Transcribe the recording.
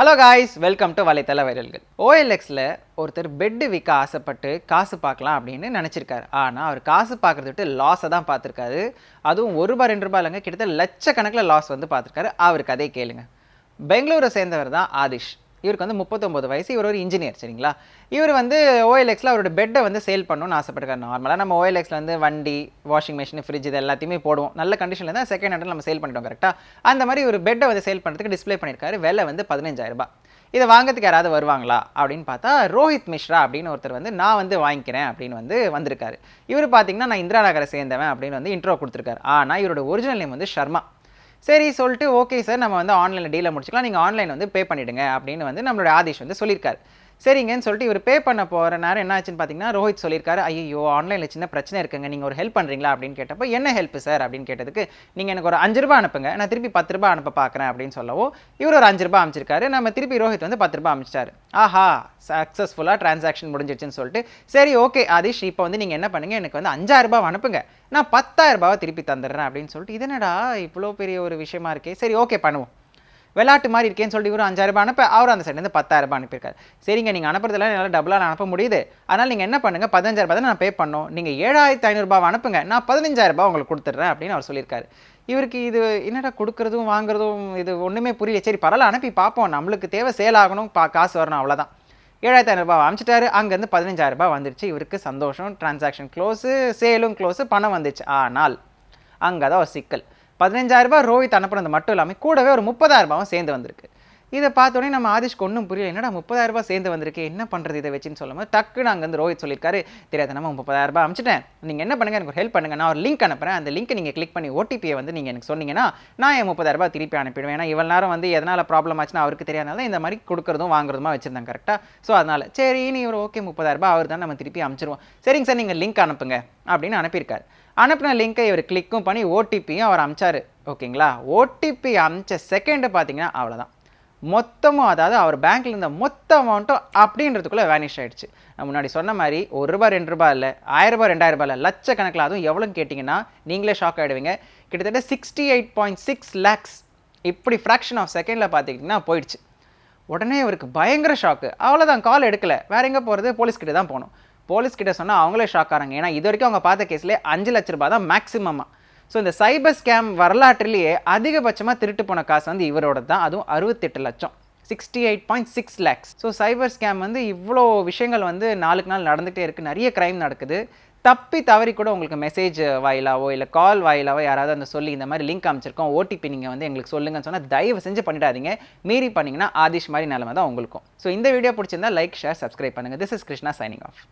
Hello guys welcome to வலைத்தள வைரல்கள் ஓஎல்எக்ஸில் ஒருத்தர் bed விற்க ஆசைப்பட்டு காசு பார்க்கலாம் அப்படின்னு நினச்சிருக்காரு. ஆனால் அவர் காசு பார்க்குறது விட்டு லாஸை தான் பார்த்துருக்காரு. அதுவும் ஒரு ரூபாய் ரெண்டு ரூபாய் இல்லைங்க கிட்டத்தட்ட லட்சக்கணக்கில் லாஸ் வந்து பார்த்துருக்காரு. அவர் கதையை கேளுங்க. பெங்களூரை சேர்ந்தவர் தான் ஆதிஷ். இவருக்கு வந்து முப்பத்தொம்பது வயசு இவர் ஒரு இன்ஜினியர் சரிங்களா? இவர் வந்து ஓஎல்எக்ஸில் அவரோட பெட்டை வந்து சேல் பண்ணணும்னு ஆசைப்பட்டிருக்காரு நார்மலாக நம்ம ஓஎல்எக்ஸில் வந்து வண்டி வாஷிங் மிஷின் ஃப்ரிட்ஜ் இது எல்லாத்தையுமே போடுவோம். நல்ல கண்டிஷனில் தான் செகண்ட் ஹேண்டில் நம்ம சேல் பண்ணிட்டோம் கரெக்டாக அந்த மாதிரி ஒரு பெட்டை வந்து சேல் பண்ணுறதுக்கு டிஸ்ப்ளே பண்ணியிருக்காரு. விலை வந்து 15000 ரூபாய். இதை வாங்கிறதுக்கு யாராவது வருவாங்களா? அப்படின்னு பார்த்தா ரோஹித் மிஸ்ரா அப்படின்னு ஒருத்தர் வந்து நான் வந்து வாங்கிக்கிறேன் அப்படின்னு வந்து வந்திருக்காரு. இவர் பார்த்தீங்கன்னா நான் இந்திரா நகரை சேர்ந்தவன் அப்படின்னு வந்து இன்ட்ரோ கொடுத்துருக்காரு. ஆனால் இவரோட ஒரிஜினல் நேம் வந்து ஷர்மா. சரி சொல்லிட்டு ஓகே சார் நம்ம வந்து ஆன்லைனில் டீலை முடிச்சுக்கலாம். நீங்கள் ஆன்லைன் வந்து பே பண்ணிவிடுங்க அப்படின்னு வந்து நம்மளோட ஆதிஷ் வந்து சொல்லியிருக்காரு. சரிங்கன்னு சொல்லிட்டு இவர் பே பண்ண போகிற நேரம் என்ன ஆச்சுன்னு பார்த்தீங்கன்னா ரோஹித் சொல்லியிருக்காரு ஐயோ ஆன்லைனில் சின்ன பிரச்சனை இருக்குங்க. நீங்கள் ஒரு ஹெல்ப் பண்ணுறீங்களா அப்படின்னு கேட்டப்போ என்ன ஹெல்ப் சார் அப்படின்னு கேட்டதுக்கு நீங்கள் எனக்கு ஒரு அஞ்சு ரூபாய் அனுப்புங்க. நான் திருப்பி பத்து ரூபா அனுப்ப பார்க்குறேன் அப்படின்னு சொல்லவும் இவர் ஒரு அஞ்சு ரூபா அமைச்சிருக்காரு. நம்ம திருப்பி ரோஹித் வந்து பத்து ரூபா அமைச்சிட்டாரு. ஆஹா சக்ஸஸ்ஃபுல்லாக டிரான்சாக்ஷன் முடிஞ்சிருச்சுன்னு சொல்லிட்டு சரி ஓகே ஆதிஷ் இப்போ வந்து நீங்கள் என்ன பண்ணுங்கள் எனக்கு வந்து அஞ்சாயிரம் ரூபாய் அனுப்புங்க. நான் பத்தாயிரம் ரூபாவை திருப்பி தந்துடுறேன். அப்படின்னு சொல்லிட்டு இதனடா இவ்வளோ பெரிய ஒரு விஷயமா இருக்கே? சரி ஓகே பண்ணுவோம். விளாட்டு மாதிரி இருக்கேன்னு சொல்லிட்டு இவரும் அஞ்சாயிரம் ரூபாய் அனுப்ப அவர் அந்த சைட்லேருந்து பத்தாயிரம் ரூபாய் அனுப்பியிருக்காரு. சரிங்க நீங்கள் அனுப்புறதுல என்னால் டபுளாக அனுப்ப முடியுது. அதனால் நீங்கள் என்ன பண்ணுங்கள் பதினஞ்சாயிரம் ரூபாய் தான் நான் பே பண்ணோம் நீங்கள் ஏழாயிரத்து ஐநூறுரூபா அனுப்புங்க. நான் பதினஞ்சாயிரம் ரூபாய் உங்களுக்கு கொடுத்துட்றேன் அப்படின்னு அவர் சொல்லியிருக்காரு. இவருக்கு இது என்னடா கொடுக்குறதும் வாங்குறதும் இது ஒன்றுமே புரியல. சரி பரவாயில்ல அனுப்பி பார்ப்போம். நம்மளுக்கு தேவை சேல் ஆகணும் பா காசு வரணும் அவ்வளோதான் ஏழாயிரத்தி ஐநூறுபா அனுப்பிச்சிட்டாரு. அங்கேருந்து பதினஞ்சாயிரம் ரூபாய் வந்துருச்சு. இவருக்கு சந்தோஷம் டிரான்சாக்ஷன் க்ளோஸு சேலும் க்ளோஸு பணம் வந்துச்சு. ஆனால் அங்கே தான் ஒரு சிக்கல். பதினஞ்சாயிரரூபா ரோஹித் அனுப்புனது மட்டும் இல்லாமல் கூடவே ஒரு முப்பதாயிரரூபாவும் சேர்ந்து வந்திருக்கு. இதை பார்த்தோன்னே நம்ம ஆதிஷ்க்கு ஒன்றும் புரியல. என்னடா முப்பதாயிரம் ரூபாய் சேர்ந்து வந்திருக்கு என்ன பண்ணுறது இதை வச்சுன்னு சொல்லும்போது டக்குன்னு அங்கேருந்து ரோஹித் சொல்லியிருக்காரு தெரியாத நம்ம முப்பதாயிரம் ரூபாய் அனுப்பிச்சிட்டேன் நீங்கள் என்ன பண்ணுங்க எனக்கு ஒரு ஹெல்ப் பண்ணுங்க. நான் ஒரு லிங்க் அனுப்புறேன். அந்த லிங்க்கை நீங்கள் கிளிக் பண்ணி ஓடிபியை வந்து நீங்கள் எனக்கு சொன்னீங்கன்னா நான் என் முப்பதாயிரம் ரூபாய் திருப்பி அனுப்பிடுவேன். ஏன்னா இவ்வளோ நேரம் வந்து எதனால் ப்ராப்ளம் ஆச்சுன்னா அவருக்கு தெரியாதனால இந்த மாதிரி கொடுக்குறதும் வாங்குறதுமா வச்சிருந்தாங்க கரெக்டாக ஸோ அதனால் சரி நீ ஒரு ஓகே முப்பதாயிரம் ரூபாய் அவர் தான் நம்ம திருப்பி அனுப்பிச்சிருவோம் சரிங்க சார் நீங்கள் லிங்க் அனுப்புங்க அப்படின்னு அனுப்பியிருக்காரு. அனுப்பின லிங்கை இவர் கிளிக்கும் பண்ணி ஓடிபியும் அவர் அமிச்சார் ஓகேங்களா? ஓடிபி அமிச்ச செகண்டு பார்த்தீங்கன்னா அவ்வளோதான் மொத்தமும் அதாவது அவர் பேங்க்கில் இருந்த மொத்த அமௌண்ட்டும் அப்படின்றதுக்குள்ளே வேனிஷ் ஆகிடுச்சு நான் முன்னாடி சொன்ன மாதிரி ஒரு ரூபா ரெண்டு ரூபா இல்லை ஆயிரம் ரூபாய் ரெண்டாயிரம் ரூபாய் இல்லை லட்சக்கணக்கில் அதுவும் எவ்வளோன்னு கேட்டிங்கன்னா நீங்களே ஷாக் ஆகிடுவீங்க கிட்டத்தட்ட sixty eight point six lakhs இப்படி ஃப்ராக்ஷன் ஆஃப் செகண்டில் பார்த்துக்கிட்டிங்கன்னா போயிடுச்சு. உடனே இவருக்கு பயங்கர ஷாக்கு அவ்வளோதான் கால் எடுக்கலை. வேற எங்கே போகிறது போலீஸ்கிட்ட தான் போகணும். போலீஸ்கிட்ட சொன்னால் அவங்களே ஷாக் ஆகிறாங்க ஏன்னா இது வரைக்கும் அவங்க பார்த்த கேஸ்லேயே அஞ்சு லட்ச ரூபாய் தான் மேக்ஸிமமாக ஸோ இந்த சைபர் ஸ்கேம் வரலாற்றிலேயே அதிகபட்சமாக திருட்டு போன காசு வந்து இவரோட தான் அதுவும் அறுபத்தெட்டு லட்சம். Sixty eight point six lakhs so cyber scam வந்து இவ்வளோ விஷயங்கள் வந்து நாளுக்கு நாள் நடந்துகிட்டே இருக்குது நிறைய க்ரைம் நடக்குது. தப்பி தவறி கூட உங்களுக்கு மெசேஜ் வாயிலாவோ இல்லை கால் வாயிலாவோ யாராவது அந்த சொல்லி இந்த மாதிரி லிங்க் அமைச்சிருக்கோம். ஓடிபி நீங்கள் வந்து எங்களுக்கு சொல்லுங்கன்னு சொன்னால் தயவு செஞ்சு பண்ணிடாதீங்க. மீறி பண்ணிங்கன்னா ஆதிஷ் மாதிரி நிலமை தான் உங்களுக்கும். ஸோ இந்த வீடியோ பிடிச்சிருந்தா லைக் ஷேர் சப்ஸ்கிரைப் பண்ணுங்கள் this is Krishna signing off